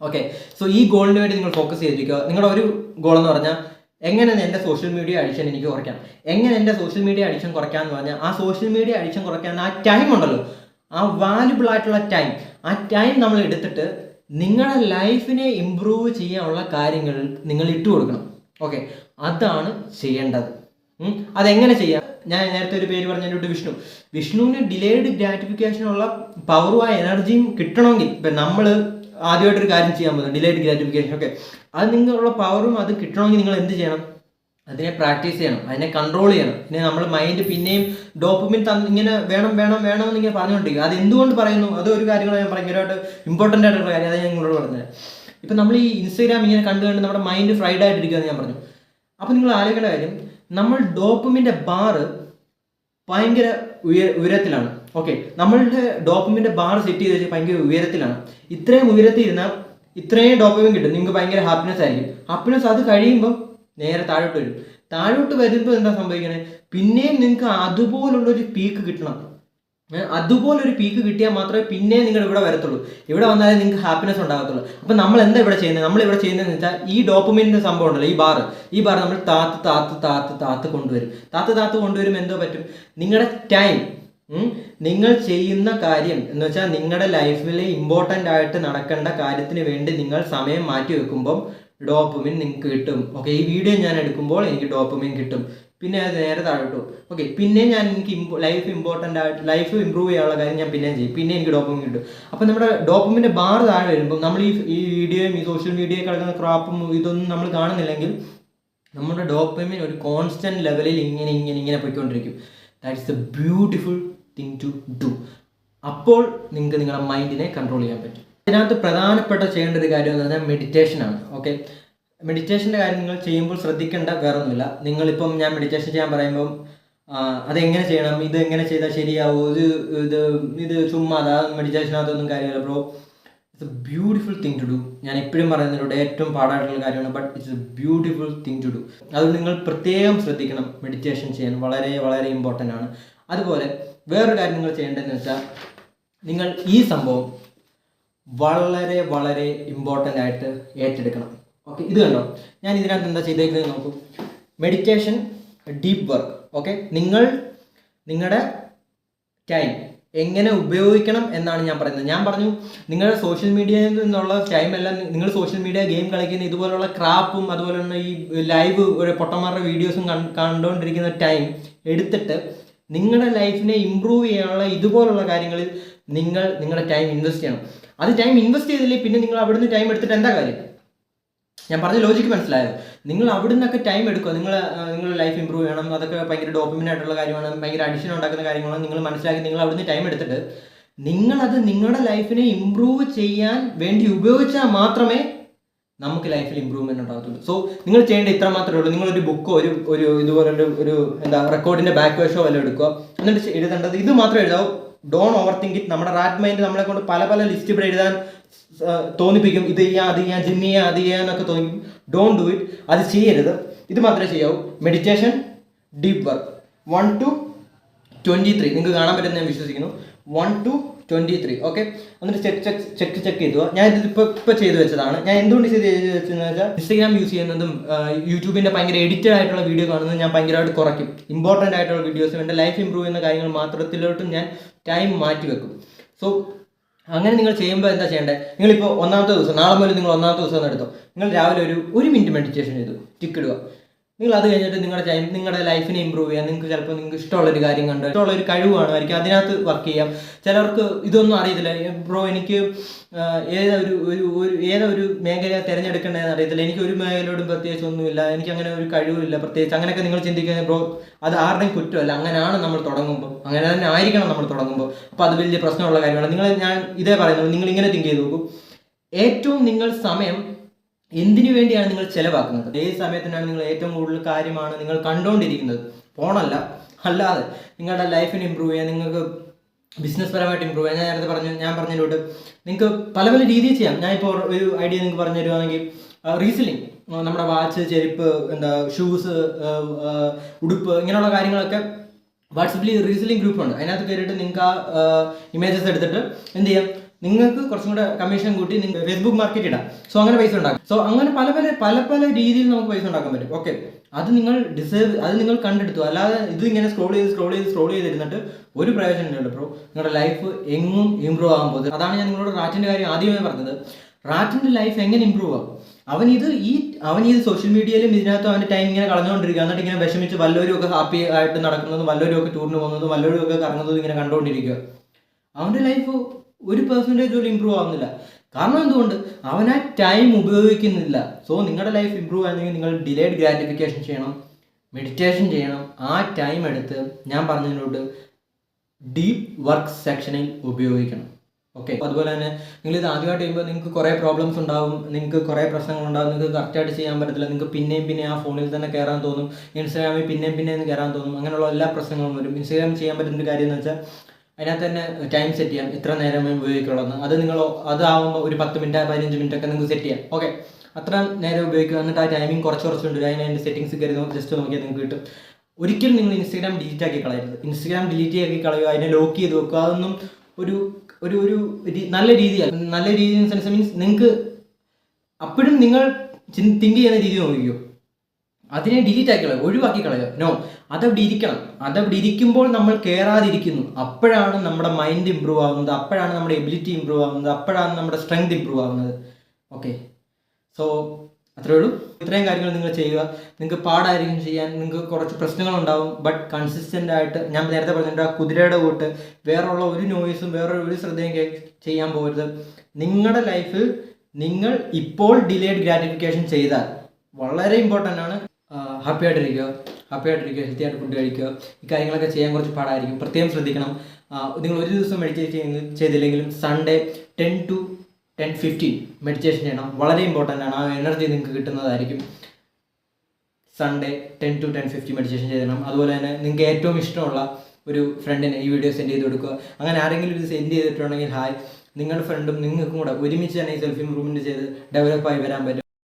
okay so ഈ ഗോളിന് വേണ്ടി നിങ്ങൾ ഫോക്കസ് ചെയ്തിരിക്കുക. നിങ്ങളുടെ ഒരു ഗോൾ എന്ന് പറഞ്ഞാൽ എങ്ങനെ എന്റെ സോഷ്യൽ മീഡിയ അഡിക്ഷൻ എനിക്ക് കുറയ്ക്കാം എങ്ങനെ എന്റെ സോഷ്യൽ മീഡിയ അഡിക്ഷൻ കുറയ്ക്കാം എന്ന് പറഞ്ഞാൽ ആ സോഷ്യൽ മീഡിയ അഡിക്ഷൻ കുറയ്ക്കാൻ ആ ടൈം ഉണ്ടല്ലോ. ആ വാല്യുബിൾ ആയിട്ടുള്ള ടൈം ആ ടൈം നമ്മൾ എടുത്തിട്ട് നിങ്ങളുടെ ലൈഫിനെ ഇമ്പ്രൂവ് ചെയ്യാനുള്ള കാര്യങ്ങൾ നിങ്ങൾ ഇട്ട് കൊടുക്കണം. ഓക്കെ അതാണ് ചെയ്യേണ്ടത്. അതെങ്ങനെ ചെയ്യാം? ഞാൻ നേരത്തെ ഒരു പേര് പറഞ്ഞു പറഞ്ഞിട്ടുണ്ട് വിഷ്ണു. വിഷ്ണുവിന് ഡിലേഡ് ഗ്രാറ്റിഫിക്കേഷനുള്ള പവറും ആ എനർജിയും കിട്ടണമെങ്കിൽ ഇപ്പം നമ്മൾ ആദ്യമായിട്ടൊരു കാര്യം ചെയ്യാൻ പോകുന്നത് ഡിലേറ്റ് ഗ്രാറ്റിഫിക്കേഷൻ ഓക്കെ അത് നിങ്ങളുള്ള പവറും അത് കിട്ടണമെങ്കിൽ നിങ്ങൾ എന്ത് ചെയ്യണം? അതിനെ പ്രാക്ടീസ് ചെയ്യണം. അതിനെ കൺട്രോൾ ചെയ്യണം. പിന്നെ നമ്മൾ മൈൻഡ് പിന്നെയും ഡോപ്പമിൻ തന്ന് ഇങ്ങനെ വേണം വേണം വേണം എന്ന് ഇങ്ങനെ പറഞ്ഞുകൊണ്ടിരിക്കും അത് എന്തുകൊണ്ട് പറയുന്നു? അത് ഒരു കാര്യങ്ങൾ ഞാൻ ഭയങ്കരമായിട്ട് ഇമ്പോർട്ടന്റ് ആയിട്ടുള്ള കാര്യം. അത് ഞാൻ നിങ്ങളോട് പറഞ്ഞത്. ഇപ്പം നമ്മൾ ഈ ഇൻസ്റ്റാഗ്രാം ഇങ്ങനെ കണ്ടു കണ്ട് നമ്മുടെ മൈൻഡ് ഫ്രൈഡ് ആയിട്ടിരിക്കുമെന്ന് ഞാൻ പറഞ്ഞു. അപ്പോൾ നിങ്ങൾ ആലോചിക്കേണ്ട കാര്യം നമ്മൾ ഡോപ്പമിന്റെ ബാറ് ഭയങ്കര ഉയ ഉയരത്തിലാണ്. ഓക്കെ നമ്മളുടെ ഡോപ്പമിന്റെ ബാർ സെറ്റ് ചെയ്ത് വെച്ചാൽ ഭയങ്കര ഉയരത്തിലാണ്. ഇത്രയും ഉയരത്തിൽ ഇരുന്നാൽ ഇത്രയും ഡോപ്പമിൻ കിട്ടും. നിങ്ങൾക്ക് ഭയങ്കര ഹാപ്പിനെസ് ആയിരിക്കും. ഹാപ്പിനെസ് അത് കഴിയുമ്പോൾ നേരെ താഴോട്ട് വരും. താഴോട്ട് വരുമ്പോൾ എന്താ സംഭവിക്കണേ? പിന്നെയും നിങ്ങൾക്ക് അതുപോലുള്ളൊരു പീക്ക് കിട്ടണം. ഏ, അതുപോലൊരു പീക്ക് കിട്ടിയാൽ മാത്രമേ പിന്നെ നിങ്ങൾ ഇവിടെ വരത്തുള്ളൂ. ഇവിടെ വന്നാലേ നിങ്ങൾക്ക് ഹാപ്പിനെസ് ഉണ്ടാകത്തുള്ളൂ. അപ്പം നമ്മൾ എന്താ ഇവിടെ ചെയ്യുന്നത്? നമ്മൾ ഇവിടെ ചെയ്യുന്നതെന്ന് വെച്ചാൽ ഈ ഡോപ്പുമെന്റിന്റെ സംഭവം ഉണ്ടല്ലോ ഈ ബാർ ഈ ബാർ നമ്മൾ താത്ത് താത്ത് താത്ത് താത്ത് കൊണ്ടുവരും. താത്ത് താത്ത് കൊണ്ടുവരും എന്തോ പറ്റും? നിങ്ങളുടെ ടൈം നിങ്ങൾ ചെയ്യുന്ന കാര്യം എന്ന് വെച്ചാൽ നിങ്ങളുടെ ലൈഫിൽ ഇമ്പോർട്ടന്റ് ആയിട്ട് നടക്കേണ്ട കാര്യത്തിന് വേണ്ടി നിങ്ങൾ സമയം മാറ്റി വെക്കുമ്പം ഡോപ്പമിൻ നിങ്ങൾക്ക് കിട്ടും. ഓക്കെ ഈ വീഡിയോ ഞാൻ എടുക്കുമ്പോൾ എനിക്ക് ഡോപ്പമിൻ കിട്ടും. പിന്നെ അത് നേരെ താഴോട്ടു ഓക്കെ പിന്നെ ഞാൻ എനിക്ക് ഇമ്പോ ലൈഫ് ഇമ്പോർട്ടന്റ് ആയിട്ട് ലൈഫ് ഇമ്പ്രൂവ് ചെയ്യാനുള്ള കാര്യം ഞാൻ പിന്നെയും ചെയ്യും. പിന്നെ എനിക്ക് ഡോപ്പമിൻ കിട്ടും. അപ്പോൾ നമ്മുടെ ഡോപ്പമിന്റെ ബാർ താഴെ വരുമ്പോൾ നമ്മൾ ഈ ഈ വീഡിയോയും ഈ സോഷ്യൽ മീഡിയയിൽ കിടക്കുന്ന ക്രാപ്പും ഇതൊന്നും നമ്മൾ കാണുന്നില്ലെങ്കിൽ നമ്മുടെ ഡോപ്പമിൻ ഒരു കോൺസ്റ്റന്റ് ലെവലിൽ ഇങ്ങനെ ഇങ്ങനെ ഇങ്ങനെ പോയിക്കൊണ്ടിരിക്കും. That's a beautiful thing to do അപ്പോൾ നിങ്ങൾക്ക് നിങ്ങളുടെ മൈൻഡിനെ കൺട്രോൾ ചെയ്യാൻ പറ്റും. ഇതിനകത്ത് പ്രധാനപ്പെട്ട ചെയ്യേണ്ട ഒരു കാര്യം എന്ന് പറഞ്ഞാൽ മെഡിറ്റേഷൻ ആണ്. ഓക്കെ മെഡിറ്റേഷന്റെ കാര്യം നിങ്ങൾ ചെയ്യുമ്പോൾ ശ്രദ്ധിക്കേണ്ട വേറെ ഒന്നുമില്ല നിങ്ങളിപ്പം ഞാൻ മെഡിറ്റേഷൻ ചെയ്യാൻ പറയുമ്പം അതെങ്ങനെ ചെയ്യണം? ഇത് എങ്ങനെ ചെയ്താൽ ശരിയാവും? ഇത് ഇത് ഇത് ചുമ്മാ അതാ മെഡിറ്റേഷനകത്തൊന്നും കാര്യമില്ല bro it's a beautiful thing to do ഞാൻ എപ്പോഴും പറയുന്നതിലൂടെ ഏറ്റവും പാടായിട്ടുള്ള കാര്യമാണ് but it's a beautiful thing to do അത് നിങ്ങൾ പ്രത്യേകം ശ്രദ്ധിക്കണം. മെഡിറ്റേഷൻ ചെയ്യാൻ വളരെ വളരെ ഇമ്പോർട്ടന്റ് ആണ്. അതുപോലെ വേറൊരു കാര്യം നിങ്ങൾ ചെയ്യേണ്ടതെന്ന് വെച്ചാൽ നിങ്ങൾ ഈ സംഭവം വളരെ വളരെ ഇമ്പോർട്ടന്റ് ആയിട്ട് ഏറ്റെടുക്കണം. ഓക്കെ ഇത് കണ്ടോ? ഞാൻ ഇതിനകത്ത് എന്താ ചെയ്തേക്കുന്നത് നോക്കൂ. മെഡിറ്റേഷൻ ഡീപ്പ് വർക്ക് ഓക്കെ നിങ്ങൾ നിങ്ങളുടെ ടൈം എങ്ങനെ ഉപയോഗിക്കണം എന്നാണ് ഞാൻ പറയുന്നത്. ഞാൻ പറഞ്ഞു നിങ്ങളുടെ സോഷ്യൽ മീഡിയയിൽ നിന്നുള്ള ടൈം എല്ലാം നിങ്ങൾ സോഷ്യൽ മീഡിയ ഗെയിം കളിക്കുന്ന ഇതുപോലുള്ള ക്രാപ്പും അതുപോലെ തന്നെ ഈ ലൈവ് ഒരു പൊട്ടന്മാരുടെ വീഡിയോസും കണ്ടുകൊണ്ടിരിക്കുന്ന ടൈം എടുത്തിട്ട് നിങ്ങളുടെ ലൈഫിനെ ഇമ്പ്രൂവ് ചെയ്യാനുള്ള ഇതുപോലുള്ള കാര്യങ്ങളിൽ നിങ്ങൾ നിങ്ങളുടെ ടൈം ഇൻവെസ്റ്റ് ചെയ്യണം. അത് ടൈം ഇൻവെസ്റ്റ് ചെയ്തില്ലേ പിന്നെ നിങ്ങൾ അവിടുന്ന് ടൈം എടുത്തിട്ട് എന്താ കാര്യം? ഞാൻ പറഞ്ഞ ലോജിക്ക് മനസ്സിലായോ നിങ്ങൾ അവിടെ നിന്നൊക്കെ ടൈം എടുക്കുക. നിങ്ങൾ നിങ്ങൾ ലൈഫ് ഇമ്പ്രൂവ് ചെയ്യണം. അതൊക്കെ ഭയങ്കര ഡോക്യുമെന്റ് ആയിട്ടുള്ള കാര്യമാണ്. ഭയങ്കര അഡിഷൻ ഉണ്ടാക്കുന്ന കാര്യങ്ങളാണ് നിങ്ങൾ മനസ്സിലാക്കി നിങ്ങൾ അവിടുന്ന് ടൈം എടുത്തിട്ട് നിങ്ങളത് നിങ്ങളുടെ ലൈഫിനെ ഇമ്പ്രൂവ് ചെയ്യാൻ വേണ്ടി ഉപയോഗിച്ചാൽ മാത്രമേ നമുക്ക് ലൈഫിൽ ഇമ്പ്രൂവ്മെന്റ് ഉണ്ടാകത്തുള്ളൂ. സോ നിങ്ങൾ ചെയ്യേണ്ട ഇത്ര മാത്രമേ ഉള്ളൂ. നിങ്ങളൊരു ബുക്കോ ഒരു ഒരു ഇതുപോലെ ഒരു എന്താ റെക്കോർഡിന്റെ ബാക്ക് വേഷോ വല്ലതും എടുക്കുക. എന്നിട്ട് എഴുതേണ്ടത് ഇത് മാത്രമേ എഴുതാവൂ. ഡോൺ ഓവർ തിങ്ക് ഇറ്റ് നമ്മുടെ റാറ്റ് മൈൻഡ് നമ്മളെ കൊണ്ട് പല പല ലിസ്റ്റ് ഇവിടെ എഴുതാൻ തോന്നിപ്പിക്കും. ഇത് ചെയ്യാം അത് ചെയ്യാം ജിം ചെയ്യാം അത് ചെയ്യാം എന്നൊക്കെ തോന്നിക്കും ഡോൺ ഡു ഇറ്റ് അത് ചെയ്യരുത്. ഇത് മാത്രമേ ചെയ്യാവൂ. Meditation deep work one two twenty three നിങ്ങൾക്ക് കാണാൻ പറ്റുമെന്ന് ഞാൻ വിശ്വസിക്കുന്നു. One two twenty three okay എന്നിട്ട് ചെക്ക് ചെക്ക് ചെക്ക് ചെക്ക് ചെയ്തു. ഞാൻ ഇത് ഇപ്പോൾ ചെയ്തു വെച്ചതാണ്. ഞാൻ എന്തുകൊണ്ട് ചെയ്ത് വെച്ചതെന്ന് വെച്ചാൽ ഇൻസ്റ്റാഗ്രാം യൂസ് ചെയ്യുന്നതും യൂട്യൂബിന്റെ ഭയങ്കര എഡിറ്റഡ് ആയിട്ടുള്ള വീഡിയോ കാണുന്നതും ഞാൻ ഭയങ്കരമായിട്ട് കുറയ്ക്കും. ഇമ്പോർട്ടന്റ് ആയിട്ടുള്ള വീഡിയോസും എന്റെ ലൈഫ് ഇമ്പ്രൂവ് ചെയ്യുന്ന കാര്യങ്ങൾ മാത്രത്തിലോട്ടും ഞാൻ ടൈം മാറ്റി വെക്കും സോ അങ്ങനെ നിങ്ങൾ ചെയ്യുമ്പോൾ എന്താ ചെയ്യേണ്ടത് നിങ്ങളിപ്പോൾ ഒന്നാമത്തെ ദിവസം നാളെ മുതൽ നിങ്ങൾ ഒന്നാമത്തെ ദിവസം എടുത്തോ. നിങ്ങൾ രാവിലെ ഒരു ഒരു മിനിറ്റ് മെഡിറ്റേഷൻ ചെയ്തു. ടിക്ക് ഇടുക. നിങ്ങൾ അത് കഴിഞ്ഞിട്ട് നിങ്ങളുടെ ടൈം നിങ്ങളുടെ ലൈഫിനെ ഇമ്പ്രൂവ് ചെയ്യാം നിങ്ങൾക്ക് ചിലപ്പോൾ നിങ്ങൾക്ക് ഇഷ്ടമുള്ള ഒരു കാര്യം കണ്ട് ഇഷ്ടമുള്ള ഒരു കഴിവാണായിരിക്കും. അതിനകത്ത് വർക്ക് ചെയ്യാം. ചിലർക്ക് ഇതൊന്നും അറിയത്തില്ല. ബ്രോ എനിക്ക് ഏതൊരു ഒരു ഒരു ഏതൊരു മേഖല തിരഞ്ഞെടുക്കേണ്ടതെന്ന് അറിയത്തില്ല. എനിക്ക് ഒരു മേഖലയോടും പ്രത്യേകിച്ച് ഒന്നുമില്ല. എനിക്ക് അങ്ങനെ ഒരു കഴിവില്ല പ്രത്യേകിച്ച് അങ്ങനെയൊക്കെ നിങ്ങൾ ചിന്തിക്കുന്നത് ബ്രോ അത് ആരുടെയും കുറ്റമല്ല. അങ്ങനെയാണ് നമ്മൾ തുടങ്ങുമ്പോൾ അങ്ങനെ തന്നെ ആയിരിക്കണം നമ്മൾ തുടങ്ങുമ്പോൾ അപ്പോൾ അത് വലിയ പ്രശ്നമുള്ള കാര്യമാണ്. നിങ്ങൾ ഞാൻ ഇതേ പറയുന്നത് നിങ്ങൾ ഇങ്ങനെ തിങ്ക് ചെയ്ത് നോക്കൂ. ഏറ്റവും നിങ്ങൾ സമയം എന്തിനു വേണ്ടിയാണ് നിങ്ങൾ ചെലവാക്കുന്നത്? ഏത് സമയത്തിനാണ് നിങ്ങൾ ഏറ്റവും കൂടുതൽ കാര്യമാണ് നിങ്ങൾ കണ്ടുകൊണ്ടിരിക്കുന്നത് ഫോണല്ല. അല്ലാതെ നിങ്ങളുടെ ലൈഫിനെ ഇമ്പ്രൂവ് ചെയ്യാൻ നിങ്ങൾക്ക് ബിസിനസ് പരമായിട്ട് ഇമ്പ്രൂവ് ചെയ്യാൻ ഞാൻ നേരത്തെ പറഞ്ഞു ഞാൻ പറഞ്ഞതിലോട്ട് നിങ്ങൾക്ക് പല പല രീതിയിൽ ചെയ്യാം. ഞാൻ ഇപ്പോൾ ഒരു ഐഡിയ നിങ്ങൾക്ക് പറഞ്ഞു തരുവാണെങ്കിൽ റീസെല്ലിംഗ് നമ്മുടെ വാച്ച് ചെരുപ്പ് എന്താ ഷൂസ് ഉടുപ്പ് ഇങ്ങനെയുള്ള കാര്യങ്ങളൊക്കെ വാട്സപ്പിൽ റീസെല്ലിംഗ് ഗ്രൂപ്പ് ഉണ്ട്. അതിനകത്ത് കയറിയിട്ട് നിങ്ങൾക്ക് ആ ഇമേജസ് എടുത്തിട്ട് എന്ത് ചെയ്യാം? നിങ്ങൾക്ക് കുറച്ചും കൂടെ കമ്മീഷൻ കൂട്ടി നിങ്ങൾ ഫേസ്ബുക്ക് മാർക്കറ്റ് ഇടാം. സോ അങ്ങനെ പൈസ ഉണ്ടാക്കാം. സോ അങ്ങനെ പല പല പല പല രീതിയിൽ നമുക്ക് പൈസ ഉണ്ടാക്കാൻ പറ്റും. ഓക്കെ അത് നിങ്ങൾ ഡിസേർവ് അത് നിങ്ങൾ കണ്ടെടുത്തു. അല്ലാതെ ഇത് ഇങ്ങനെ സ്ക്രോൾ ചെയ്ത് സ്ക്രോൾ ചെയ്ത് സ്ക്രോൾ ചെയ്തിരുന്നിട്ട് ഒരു പ്രയോജനം ഇല്ലല്ലോ ബ്രോ നിങ്ങളുടെ ലൈഫ് എങ്ങും ഇമ്പ്രൂവ് ആകാൻ പോകുന്നത്. അതാണ് ഞാൻ നിങ്ങളോട് റാറ്റിന്റെ കാര്യം ആദ്യമേ പറഞ്ഞത്. റാറ്റിന്റെ ലൈഫ് എങ്ങനെ ഇമ്പ്രൂവ് ആകും? അവൻ ഇത് ഈ അവൻ ഈ സോഷ്യൽ മീഡിയയിലും ഇതിനകത്തും അവന്റെ ടൈം ഇങ്ങനെ കളഞ്ഞുകൊണ്ടിരിക്കുക. എന്നിട്ട് ഇങ്ങനെ വിഷമിച്ച് വല്ലവരും ഒക്കെ ഹാപ്പി ആയിട്ട് നടക്കുന്നതും വല്ലവരും ഒക്കെ ടൂറിന് പോകുന്നതും വല്ലവരും ഒക്കെ കറങ്ങുന്നതും ഇങ്ങനെ കണ്ടുകൊണ്ടിരിക്കുക. അവന്റെ ലൈഫ് ഒരു പെർസെന്റേജ് പോലും ഇമ്പ്രൂവ് ആവുന്നില്ല. കാരണം എന്തുകൊണ്ട്? അവൻ ടൈം ഉപയോഗിക്കുന്നില്ല. സോ നിങ്ങളുടെ ലൈഫ് ഇമ്പ്രൂവ് ആണെങ്കിൽ നിങ്ങൾ ഡിലേഡ് ഗ്രാറ്റിഫിക്കേഷൻ ചെയ്യണം മെഡിറ്റേഷൻ ചെയ്യണം. ആ ടൈം എടുത്ത് ഞാൻ പറഞ്ഞതിനോട് ഡീപ്പ് വർക്ക് സെക്ഷനിൽ ഉപയോഗിക്കണം. ഓക്കെ അതുപോലെ തന്നെ നിങ്ങൾ ഇത് ആദ്യമായിട്ട് ചെയ്യുമ്പോൾ നിങ്ങൾക്ക് കുറേ പ്രോബ്ലംസ് ഉണ്ടാവും. നിങ്ങൾക്ക് കുറേ പ്രശ്നങ്ങൾ ഉണ്ടാവും. നിങ്ങൾക്ക് കറക്റ്റായിട്ട് ചെയ്യാൻ പറ്റത്തില്ല. നിങ്ങൾക്ക് പിന്നെയും പിന്നെ ആ ഫോണിൽ തന്നെ കയറാൻ തോന്നും. ഇൻസ്റ്റാഗ്രാമിൽ പിന്നെയും പിന്നെയും കയറാൻ തോന്നും. അങ്ങനെയുള്ള എല്ലാ പ്രശ്നങ്ങളും വരും. ഇൻസ്റ്റാഗ്രാം ചെയ്യാൻ പറ്റുന്ന കാര്യം എന്ന് വെച്ചാൽ അതിനകത്ത് തന്നെ ടൈം സെറ്റ് ചെയ്യാം ഇത്ര നേരമേ ഉപയോഗിക്കുള്ളൂ അത് നിങ്ങൾ അതാവുമ്പോൾ ഒരു പത്ത് മിനിറ്റ് പതിനഞ്ച് മിനിറ്റ് ഒക്കെ നിങ്ങൾക്ക് സെറ്റ് ചെയ്യാം. ഓക്കെ അത്ര നേരം ഉപയോഗിക്കുക. എന്നിട്ട് ആ ടൈമിംഗ് കുറച്ച് കുറച്ച് ഉണ്ട് അതിന് അതിന്റെ സെറ്റിംഗ്സ് കയറി ജസ്റ്റ് നോക്കിയാൽ നിങ്ങൾക്ക് കിട്ടും. ഒരിക്കലും നിങ്ങൾ ഇൻസ്റ്റാഗ്രാം ഡിലീറ്റ് ആക്കി കളയരുത്. ഇൻസ്റ്റാഗ്രാം ഡിലീറ്റ് ആക്കി കളയുക അതിനെ ലോക്ക് ചെയ്ത് വെക്കുക. അതൊന്നും ഒരു ഒരു ഒരു നല്ല രീതിയാണ് നല്ല രീതി സെൻസ് മീൻസ് നിങ്ങൾക്ക് അപ്പോഴും നിങ്ങൾ തിങ്ക് ചെയ്യുന്ന രീതി നോക്കിക്കോ. അതിനെ ഡിലീറ്റ് ആക്കി കളയുക ഒഴിവാക്കി കളയുക. നോ അതവിടെ ഇരിക്കണം. അതവിടെ ഇരിക്കുമ്പോൾ നമ്മൾ കയറാതിരിക്കുന്നു അപ്പോഴാണ് നമ്മുടെ മൈൻഡ് ഇമ്പ്രൂവ് ആകുന്നത് അപ്പോഴാണ് നമ്മുടെ എബിലിറ്റി ഇമ്പ്രൂവ് ആകുന്നത് അപ്പോഴാണ് നമ്മുടെ സ്ട്രെങ്ത് ഇമ്പ്രൂവ് ആകുന്നത് ഓക്കെ സോ അത്രേ ഉള്ളൂ. ഇത്രയും കാര്യങ്ങൾ നിങ്ങൾ ചെയ്യുക. നിങ്ങൾക്ക് പാടായിരിക്കും ചെയ്യാൻ. നിങ്ങൾക്ക് കുറച്ച് പ്രശ്നങ്ങളുണ്ടാവും. ബട്ട് കൺസിസ്റ്റന്റ് ആയിട്ട് ഞാൻ നേരത്തെ പറഞ്ഞിട്ടുണ്ട് ആ കുതിരയുടെ കൂട്ട് വേറെയുള്ള ഒരു നോയ്സും വേറെ ഒരു ശ്രദ്ധയും ചെയ്യാൻ പോകരുത്. നിങ്ങളുടെ ലൈഫിൽ നിങ്ങൾ ഇപ്പോൾ ഡിലേഡ് ഗ്രാറ്റിഫിക്കേഷൻ ചെയ്താൽ വളരെ ഇമ്പോർട്ടന്റ് ആണ്. ഹാപ്പി ആയിട്ടിരിക്കുക ഹാപ്പി ആയിട്ടിരിക്കുക ഹെൽത്തി ആയിട്ട് ഫുഡ് കഴിക്കുക. ഈ കാര്യങ്ങളൊക്കെ ചെയ്യാൻ കുറച്ച് പാടായിരിക്കും. പ്രത്യേകം ശ്രദ്ധിക്കണം. നിങ്ങൾ ഒരു ദിവസം മെഡിറ്റേറ്റ് ചെയ്തില്ലെങ്കിലും Sunday ten to ten fifteen meditation ചെയ്യണം. വളരെ ഇമ്പോർട്ടന്റ് ആണ്. ആ എനർജി നിങ്ങൾക്ക് കിട്ടുന്നതായിരിക്കും. Sunday ten to ten fifty meditation ചെയ്യണം. അതുപോലെ തന്നെ നിങ്ങൾക്ക് ഏറ്റവും ഇഷ്ടമുള്ള ഒരു ഫ്രണ്ടിനെ ഈ വീഡിയോ സെൻഡ് ചെയ്ത് കൊടുക്കുക. അങ്ങനെ ആരെങ്കിലും ഇത് സെൻഡ് ചെയ്തിട്ടുണ്ടെങ്കിൽ ഹായ് നിങ്ങളുടെ ഫ്രണ്ടും നിങ്ങൾക്കും കൂടെ ഒരുമിച്ച് തന്നെ ഈ സെൽഫ് ഇമ്പ്രൂവ്മെന്റ് ചെയ്ത് ഡെവലപ്പായി വരാൻ പറ്റും.